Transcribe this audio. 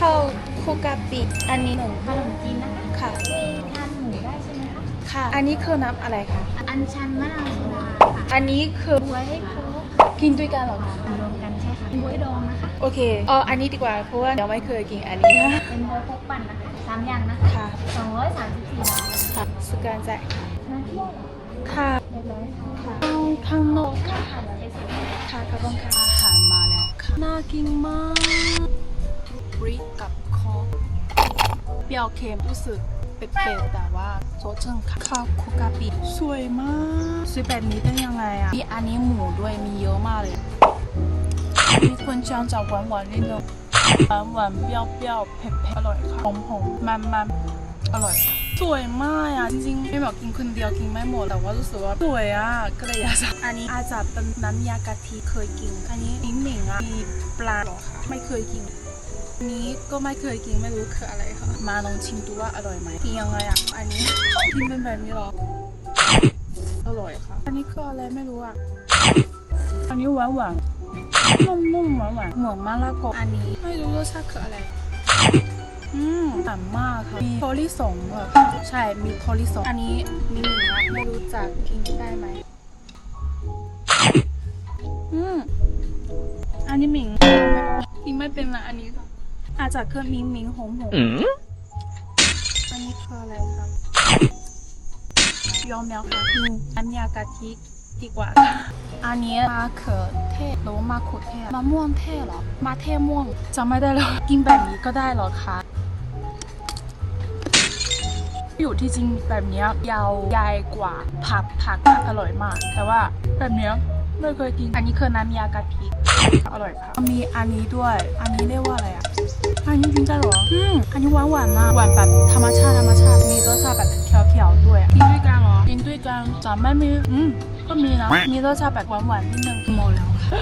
ข้าวคลุกกะปิอันนี้หนึ่งขนมจีนนะคะค่ะเอ๊ะทานหมูได้ใช่ไหมคะค่ะ อันนี้คือน้ำอะไรคะ อันชันมะนาวโซดาค่ะอันนี้คือบ๊วยโค้กกินด้วยกันเหรอคะรวมกันใช่ค่ะบ๊วยดองนะคะ โอเคเอออันนี้ดีกว่าเพราะว่ายังไม่เคยกินอันนี้นะ เป็นบ๊วยโค้กปั่นนะคะสามอย่างนะคะค่ะ สองร้อยสามสิบสี่บาทค่ะสแกนจ่ายค่ะมาเที่ยวเหรอค่ะเรียบร้อยค่ะข้างข้างนอกค่าค่ะอาหารเอสเอ็มค่ะขอบคุณค่ะอาหารมาแล้วค่ะน่ากินมาก บริกกับคอเปรี้ยวเค็มรู้สึกเผ็ดๆแต่ว่าโซเชิงค่ะข้าวคุกกะปิสวยมาก ซื้อแบบนี้ได้ยังไงอะมีอันนี้หมูด้วยมีเยอะมากเลย มีคนชียงจากหวานหวานๆนิดนึงหวานหวานๆเปรี้ยวเปรี้ยวๆเผ็ดเผ็ดอร่อยค่ะหอมหอมมันมันๆอร่อยค่ะสวยมากอะ จริงๆ ไม่บอกกินคนเดียวกินไม่หมด แต่ว่ารู้สึกว่าสวยอะก็เลยอยากสั่งอันนี้อาจจะเป็นน้ำยากะทิเคยกิน อันนี้นิ้งหนิงอะมีปลาหรอคะไม่เคยกิน นี้ก็ไม่เคยกินไม่รู้คืออะไรค่ะ มาลองชิมดูว่าอร่อยไหมกินยังไงอะ อันนี้กินเป็นแบบนี้หรอ อร่อยค่ะ อันนี้คืออะไรไม่รู้อะ อันนี้หวานหวานๆนุ่มๆหวานหวานเหมือนมะละกออันนี้ไม่รู้รสชาติคืออะไร อืมหวานมากค่ะ มีโทลิสงเหรอใช่ มีโทลิสงอันนี้มีหนึ่งนะไม่รู้จักกินได้ไหม อืมอันนี้หมิง ไม่เป็นละอันนี้ค่ะอาจจะเครื่องมิงมิงหงหงอันนี้คืออะไรครับ ยอมแล้วค่ะกินน้ำยากะทิดีกว่าค่ะอันนี้มะเขือเทศหรือว่ามะขุดเทศมะม่วงเทศเหรอมะเทศม่วงจำไม่ได้แล้วกินแบบนี้ก็ได้เหรอคะอยู่ที่จริงแบบเนี้ยยาวใหญ่กว่าผักผักอะอร่อยมาก แต่ว่าแบบเนี้ย ไม่เคยกิน อันนี้คือน้ำยากะทิอร่อยค่ะ มีอันนี้ด้วย อันนี้เรียกว่าอะไรอะ อันนี้กินได้เหรอ อืมอันนี้หวานหวานๆมาก หวานแบบธรรมชาติธรรมชาติ มีรสชาติแบบเขียวๆด้วย กินด้วยกันเหรอ กินด้วยกันจะไม่มี อืมก็มีนะ มีรสชาติแบบหวานหวานๆนิดนึงหมดแล้วค่ะ